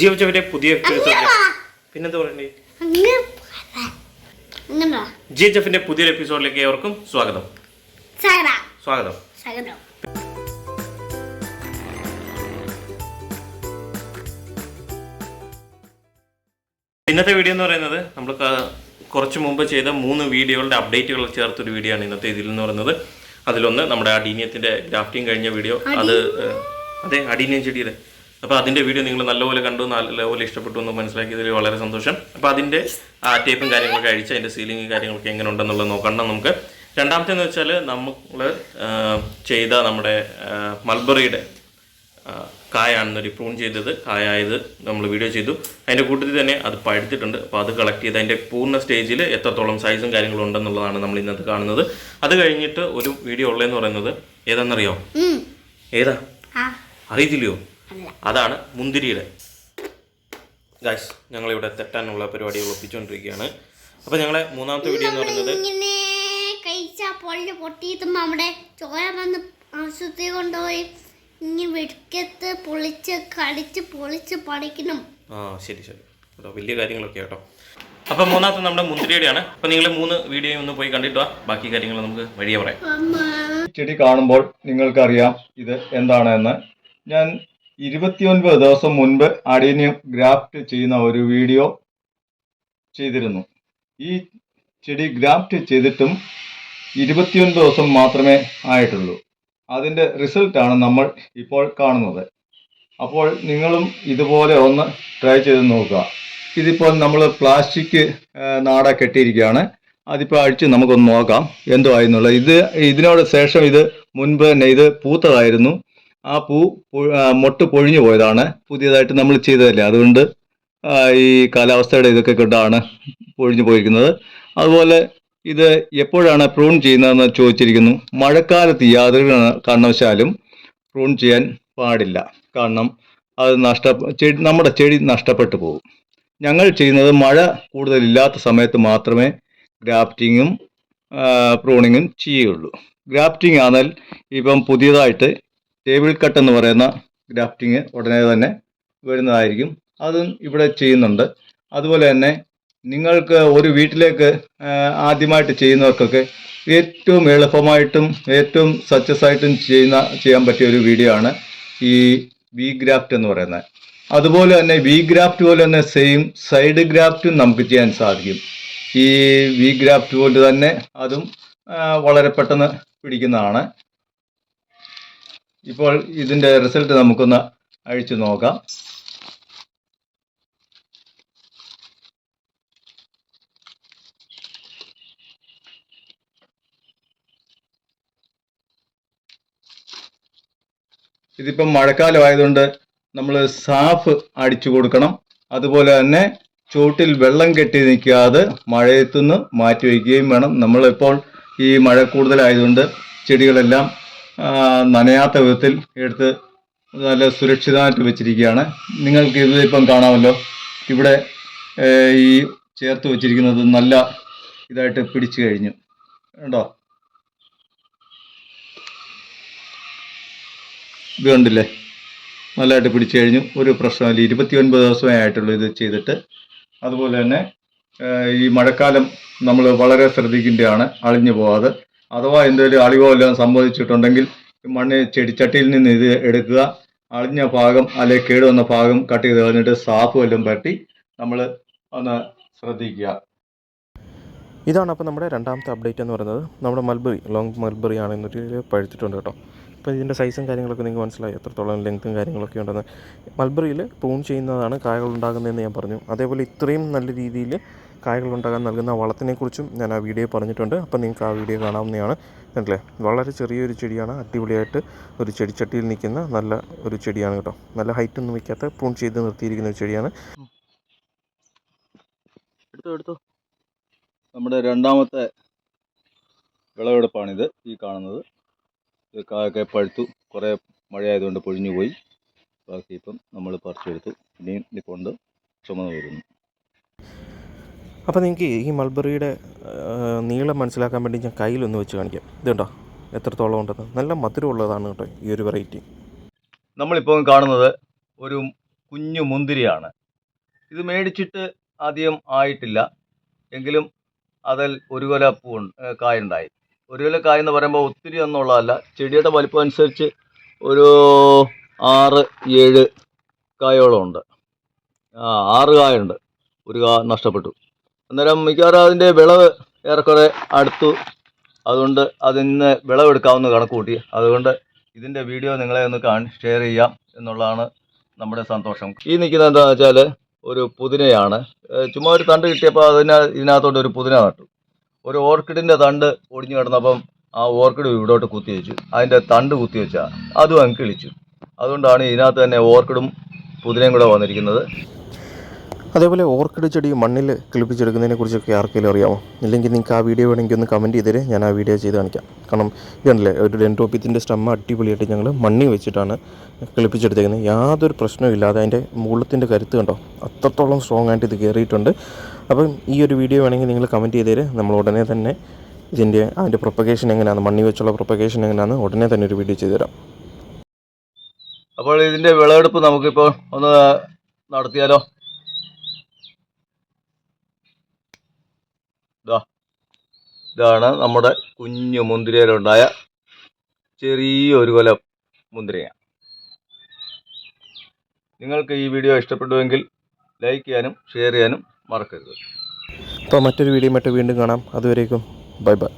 ജീവിച്ചവരെ പുതിയ പിന്നെന്താ പറയണ്ടേ? ജി എച്ച് എഫിന്റെ പുതിയൊരു എപ്പിസോഡിലേക്ക് ഏവർക്കും സ്വാഗതം. സ്വാഗതം. സ്വാഗതം. ഇന്നത്തെ വീഡിയോ എന്ന് പറയുന്നത് നമ്മൾ കുറച്ച് മുമ്പ് ചെയ്ത മൂന്ന് വീഡിയോകളുടെ അപ്ഡേറ്റുകൾ ചേർത്തൊരു വീഡിയോ ആണ് ഇന്നത്തെ ഇതിൽ എന്ന് പറയുന്നത്. അതിലൊന്ന് നമ്മുടെ അടീനിയത്തിന്റെ ഗ്രാഫ്റ്റിംഗ് കഴിഞ്ഞ വീഡിയോ. അത് അതെ അടീനിയം ചെടിയുടെ. അപ്പോൾ അതിന്റെ വീഡിയോ നിങ്ങൾ നല്ലപോലെ കണ്ടു നല്ലപോലെ ഇഷ്ടപ്പെട്ടു എന്ന് മനസ്സിലാക്കിയതിൽ വളരെ സന്തോഷം. അപ്പോൾ അതിന്റെ ആ ടേപ്പും കാര്യങ്ങളൊക്കെ അഴിച്ച് അതിന്റെ സീലിംഗ് കാര്യങ്ങളൊക്കെ എങ്ങനെ ഉണ്ടെന്നുള്ളത് നോക്കണം നമുക്ക്. രണ്ടാമത്തേന്ന് വെച്ചാൽ നമ്മൾ ചെയ്ത നമ്മുടെ മൽബറിയുടെ കായാണെന്നൊരു പ്രൂൺ ചെയ്തത് കായായത് നമ്മൾ വീഡിയോ ചെയ്തു. അതിന്റെ കൂട്ടത്തിൽ തന്നെ അത് പഴുത്തിട്ടുണ്ട്. അപ്പോൾ അത് കളക്ട് ചെയ്ത് അതിന്റെ പൂർണ സ്റ്റേജിൽ എത്രത്തോളം സൈസും കാര്യങ്ങളും ഉണ്ടെന്നുള്ളതാണ് നമ്മൾ ഇന്നത്തെ കാണുന്നത്. അത് കഴിഞ്ഞിട്ട് ഒരു വീഡിയോ ഉള്ളതെന്ന് പറയുന്നത് ഏതാണെന്നറിയോ. ഏതാ? അറിയത്തില്ലയോ? അതാണ് മുന്തിരിയുടെ ഗായ്സ് ഞങ്ങളിവിടെ തെറ്റാനുള്ള പരിപാടികൾ ഒപ്പിച്ചുകൊണ്ടിരിക്കുകയാണ് അപ്പോൾ ഞങ്ങളെ മൂന്നാമത്തെ വീഡിയോ എന്ന് പറയുന്നത് പൊള്ളി പൊട്ടിയിട്ടുമ്പോ നമ്മുടെ ചോര വന്ന് ആശുപത്രി കൊണ്ടുപോയി ഇനി വെടുക്കത്ത് പൊളിച്ച് കടിച്ച് പൊളിച്ച് പഠിക്കണം ആ ശരി ശരി. കേട്ടോ വലിയ കാര്യങ്ങളൊക്കെ കേട്ടോ അപ്പൊ മൂന്നാമത്തെ നമ്മുടെ മുന്തിരിയുടെയാണ് അപ്പൊ നിങ്ങൾ മൂന്ന് വീഡിയോ ഒന്ന് പോയി കണ്ടിട്ട് വാ. ബാക്കി കാര്യങ്ങൾ നമുക്ക് വഴിയെ പറയാം. ചെടി കാണുമ്പോൾ നിങ്ങൾക്കറിയാം ഇത് എന്താണെന്ന്. ഞാൻ ഇരുപത്തിയൊൻപത് ദിവസം മുൻപ് അഡീനിയം ഗ്രാഫ്റ്റ് ചെയ്യുന്ന ഒരു വീഡിയോ ചെയ്തിരുന്നു. ഈ ചെടി ഗ്രാഫ്റ്റ് ചെയ്തിട്ടും ഇരുപത്തിയൊൻപത് ദിവസം മാത്രമേ ആയിട്ടുള്ളൂ. അതിന്റെ റിസൾട്ടാണ് നമ്മൾ ഇപ്പോൾ കാണുന്നത്. അപ്പോൾ നിങ്ങളും ഇതുപോലെ ഒന്ന് ട്രൈ ചെയ്ത് നോക്കുക. ഇതിപ്പോൾ നമ്മൾ പ്ലാസ്റ്റിക് നാട കെട്ടിയിരിക്കുകയാണ്. അതിപ്പോൾ അഴിച്ച് നമുക്കൊന്ന് നോക്കാം. എന്തോ ആയിരുന്നുള്ളത് ഇത് ഇതിനോട് ശേഷം ഇത് മുൻപ് തന്നെ ഇത് പൂത്തതായിരുന്നു. ആ പൂ മൊട്ട് പൊഴിഞ്ഞു പോയതാണ്. പുതിയതായിട്ട് നമ്മൾ ചെയ്തതല്ലേ? അതുകൊണ്ട് ഈ കാലാവസ്ഥയുടെ ഇതൊക്കെ കൊണ്ടാണ് പൊഴിഞ്ഞു പോയിരിക്കുന്നത്. അതുപോലെ ഇത് എപ്പോഴാണ് പ്രൂൺ ചെയ്യുന്നതെന്ന് ചോദിച്ചിരിക്കുന്നു. മഴക്കാലത്ത് യാതൊരു കാരണവശാലും പ്രൂൺ ചെയ്യാൻ പാടില്ല. കാരണം അത് നഷ്ട ചെടി നമ്മുടെ ചെടി നഷ്ടപ്പെട്ടു പോകും. ഞങ്ങൾ ചെയ്യുന്നത് മഴ കൂടുതലില്ലാത്ത സമയത്ത് മാത്രമേ ഗ്രാഫ്റ്റിങ്ങും പ്രൂണിങ്ങും ചെയ്യുകയുള്ളൂ. ഗ്രാഫ്റ്റിംഗ് ആണെങ്കിൽ ഇപ്പം പുതിയതായിട്ട് ടേബിൾ കട്ട് എന്ന് പറയുന്ന ഗ്രാഫ്റ്റിംഗ് ഉടനെ തന്നെ വരുന്നതായിരിക്കും. അതും ഇവിടെ ചെയ്യുന്നുണ്ട്. അതുപോലെ തന്നെ നിങ്ങൾക്ക് ഒരു വീട്ടിലേക്ക് ആദ്യമായിട്ട് ചെയ്യുന്നവർക്കൊക്കെ ഏറ്റവും എളുപ്പമായിട്ടും ഏറ്റവും സക്സസ് ആയിട്ടും ചെയ്യുന്ന ചെയ്യാൻ പറ്റിയ ഒരു വീഡിയോ ആണ് ഈ വി ഗ്രാഫ്റ്റ് എന്ന് പറയുന്നത്. അതുപോലെ തന്നെ വി ഗ്രാഫ്റ്റ് പോലെ തന്നെ സെയിം സൈഡ് ഗ്രാഫ്റ്റും നമുക്ക് ചെയ്യാൻ സാധിക്കും. ഈ വി ഗ്രാഫ്റ്റ് പോലെ തന്നെ അതും വളരെ പെട്ടെന്ന് പിടിക്കുന്നതാണ്. ഇപ്പോൾ ഇതിന്റെ റിസൾട്ട് നമുക്കൊന്ന് അഴിച്ചു നോക്കാം. ഇതിപ്പം മഴക്കാലം ആയതുകൊണ്ട് നമ്മൾ സാഫ് അടിച്ചു കൊടുക്കണം. അതുപോലെ തന്നെ ചൂട്ടിൽ വെള്ളം കെട്ടി നിൽക്കാതെ മഴയത്തുനിന്ന് മാറ്റി വയ്ക്കുകയും വേണം. നമ്മളിപ്പോൾ ഈ മഴ കൂടുതലായതുകൊണ്ട് ചെടികളെല്ലാം നനയാത്ത വിധത്തിൽ എടുത്ത് നല്ല സുരക്ഷിതമായിട്ട് വെച്ചിരിക്കുകയാണ്. നിങ്ങൾക്ക് ഇത് ഇപ്പം കാണാമല്ലോ. ഇവിടെ ഈ ചേർത്ത് വെച്ചിരിക്കുന്നത് നല്ല ഇതായിട്ട് പിടിച്ചു കഴിഞ്ഞു. കണ്ടോ? ഇത് കണ്ടില്ലേ? നല്ലതായിട്ട് പിടിച്ചു കഴിഞ്ഞു. ഒരു പ്രശ്നമില്ല ഇരുപത്തി ഒൻപത് ദിവസമേ ആയിട്ടുള്ളൂ ഇത് ചെയ്തിട്ട്. അതുപോലെ തന്നെ ഈ മഴക്കാലം നമ്മൾ വളരെ ശ്രദ്ധിക്കേണ്ടതാണ്. അളിഞ്ഞു പോവാതെ. അഥവാ എന്തെങ്കിലും അളിവോ എല്ലാം സംഭവിച്ചിട്ടുണ്ടെങ്കിൽ മണ്ണ് ചെടിച്ചട്ടിയിൽ നിന്ന് ഇത് എടുക്കുക. അളിഞ്ഞ ഭാഗം അല്ലെങ്കിൽ കേടുവന്ന ഭാഗം കട്ട് ചെയ്ത് കളഞ്ഞിട്ട് സാഫ് വല്ലതും പറ്റി നമ്മൾ ഒന്ന് ശ്രദ്ധിക്കുക. ഇതാണ് അപ്പോൾ നമ്മുടെ രണ്ടാമത്തെ അപ്ഡേറ്റ് എന്ന് പറയുന്നത്. നമ്മുടെ മൽബറി ലോങ് മൽബറി ആണ് എന്നൊരു പഴുത്തിട്ടുണ്ട് കേട്ടോ. അപ്പോൾ ഇതിന്റെ സൈസും കാര്യങ്ങളൊക്കെ നിങ്ങൾക്ക് മനസ്സിലായി. എത്രത്തോളം ലെങ്ത്തും കാര്യങ്ങളൊക്കെ ഉണ്ടെന്ന്. മൽബറിയിൽ പ്രൂൺ ചെയ്യുന്നതാണ് കായകൾ ഉണ്ടാകുന്നതെന്ന് ഞാൻ പറഞ്ഞു. അതേപോലെ ഇത്രയും നല്ല രീതിയിൽ കായകൾ ഉണ്ടാകാൻ നൽകുന്ന വളത്തിനെക്കുറിച്ചും ഞാൻ ആ വീഡിയോ പറഞ്ഞിട്ടുണ്ട്. അപ്പോൾ നിങ്ങൾക്ക് ആ വീഡിയോ കാണാവുന്നതാണ്. കണ്ടില്ലേ? വളരെ ചെറിയൊരു ചെടിയാണ്. അടിപൊളിയായിട്ട് ഒരു ചെടിച്ചട്ടിയിൽ നിൽക്കുന്ന നല്ല ഒരു ചെടിയാണ് കേട്ടോ. നല്ല ഹൈറ്റ് ഒന്നും വയ്ക്കാത്ത പ്രൂൺ ചെയ്ത് നിർത്തിയിരിക്കുന്ന ഒരു ചെടിയാണ്. എടുത്തോ എടുത്തോ. നമ്മുടെ രണ്ടാമത്തെ വിളവെടുപ്പാണിത് ഈ കാണുന്നത്. കായൊക്കെ പഴുത്തു. കുറേ മഴയായതുകൊണ്ട് പൊഴിഞ്ഞു പോയി ബാക്കി ഇപ്പം നമ്മൾ പറിച്ചെടുത്തു. ഇനിയും നിൽക്കൊണ്ട് ചുമന്ന് വരുന്നു. അപ്പോൾ നിങ്ങൾക്ക് ഈ മൾബറിയുടെ നീളം മനസ്സിലാക്കാൻ വേണ്ടി ഞാൻ കയ്യിലൊന്ന് വെച്ച് കാണിക്കാം. ഇതുണ്ടോ? എത്രത്തോളം ഉണ്ടെന്ന്. നല്ല മധുരമുള്ളതാണ് കേട്ടോ ഈ ഒരു വെറൈറ്റി. നമ്മളിപ്പോൾ കാണുന്നത് ഒരു കുഞ്ഞു മുന്തിരിയാണ്. ഇത് മേടിച്ചിട്ട് ആദ്യം ആയിട്ടില്ല. എങ്കിലും അതിൽ ഒരു കൊല പൂ കായുണ്ടായി. ഒരു കൊല കായ എന്ന് പറയുമ്പോൾ ഒത്തിരി ഒന്നുള്ളതല്ല. ചെടിയുടെ വലിപ്പം അനുസരിച്ച് ഒരു ആറ് ഏഴ് കായോളം ഉണ്ട്. ആ ആറ് കായുണ്ട്. ഒരു കാ നഷ്ടപ്പെട്ടു. അന്നേരം മിക്കവാറും അതിന്റെ വിളവ് ഏറെക്കുറെ അടുത്തു. അതുകൊണ്ട് അതിന് വിളവെടുക്കാവുന്ന കണക്ക് കൂട്ടി. അതുകൊണ്ട് ഇതിന്റെ വീഡിയോ നിങ്ങളെ ഒന്ന് കാണി ഷെയർ ചെയ്യാം എന്നുള്ളതാണ് നമ്മുടെ സന്തോഷം. ഈ നിൽക്കുന്നത് എന്താണെന്ന് വെച്ചാൽ ഒരു പുതിനയാണ്. ചുമ്മാ ഒരു തണ്ട് കിട്ടിയപ്പോൾ അതിന് ഇതിനകത്തോട്ട് ഒരു പുതിന നട്ടു. ഒരു ഓർക്കിഡിന്റെ തണ്ട് ഒടിഞ്ഞു കിടന്നപ്പം ആ ഓർക്കിഡ് ഇവിടോട്ട് കുത്തി വെച്ചു. അതിന്റെ തണ്ട് കുത്തി വെച്ചാൽ അതും അങ്ങ് കിളിച്ചു. അതുകൊണ്ടാണ് ഇതിനകത്ത് തന്നെ ഓർക്കിഡും പുതിനയും കൂടെ വന്നിരിക്കുന്നത്. അതേപോലെ ഓർക്കിഡ് ചെടി മണ്ണിൽ കിളിപ്പിച്ചെടുക്കുന്നതിനെ കുറിച്ചൊക്കെ ആർക്കെങ്കിലും അറിയാമോ? ഇല്ലെങ്കിൽ നിങ്ങൾക്ക് ആ വീഡിയോ വേണമെങ്കിൽ ഒന്ന് കമന്റ് ചെയ്തേരെ. ഞാൻ ആ വീഡിയോ ചെയ്ത് കാണിക്കാം. കാരണം ഇതുണ്ടല്ലേ ഒരു ഡെൻട്രോപ്പിത്തിന്റെ സ്റ്റമ്മ അടിപൊളിയായിട്ട് ഞങ്ങൾ മണ്ണിൽ വെച്ചിട്ടാണ് കിളിപ്പിച്ചെടുത്തേക്കുന്നത്. യാതൊരു പ്രശ്നവും ഇല്ലാതെ അതിന്റെ മൂളത്തിന്റെ കരുത്ത് കണ്ടോ? അത്രത്തോളം സ്ട്രോങ് ആയിട്ട് ഇത് കയറിയിട്ടുണ്ട് അപ്പം ഈ ഒരു വീഡിയോ വേണമെങ്കിൽ നിങ്ങൾ കമന്റ് ചെയ്തേരെ. നമ്മൾ ഉടനെ തന്നെ ഇതിന്റെ അതിന്റെ പ്രൊപ്പഗേഷൻ എങ്ങനെയാണ് മണ്ണി വെച്ചുള്ള പ്രൊപ്പഗേഷൻ എങ്ങനെയാണ് ഉടനെ തന്നെ ഒരു വീഡിയോ ചെയ്തു തരാം. അപ്പോൾ ഇതിന്റെ വിളവെടുപ്പ് നമുക്കിപ്പോൾ ഒന്ന് നടത്തിയാലോ ഇതാ ഇതാണ് നമ്മുടെ കുഞ്ഞു മുന്തിരിയിലുണ്ടായ ചെറിയൊരു കൊല മുന്തിരിങ്ങ. നിങ്ങൾക്ക് ഈ വീഡിയോ ഇഷ്ടപ്പെട്ടുവെങ്കിൽ ലൈക്ക് ചെയ്യാനും ഷെയർ ചെയ്യാനും മറക്കരുത്. അപ്പോൾ മറ്റൊരു വീഡിയോ മറ്റേ വീണ്ടും കാണാം. അതുവരേക്കും ബൈ ബൈ.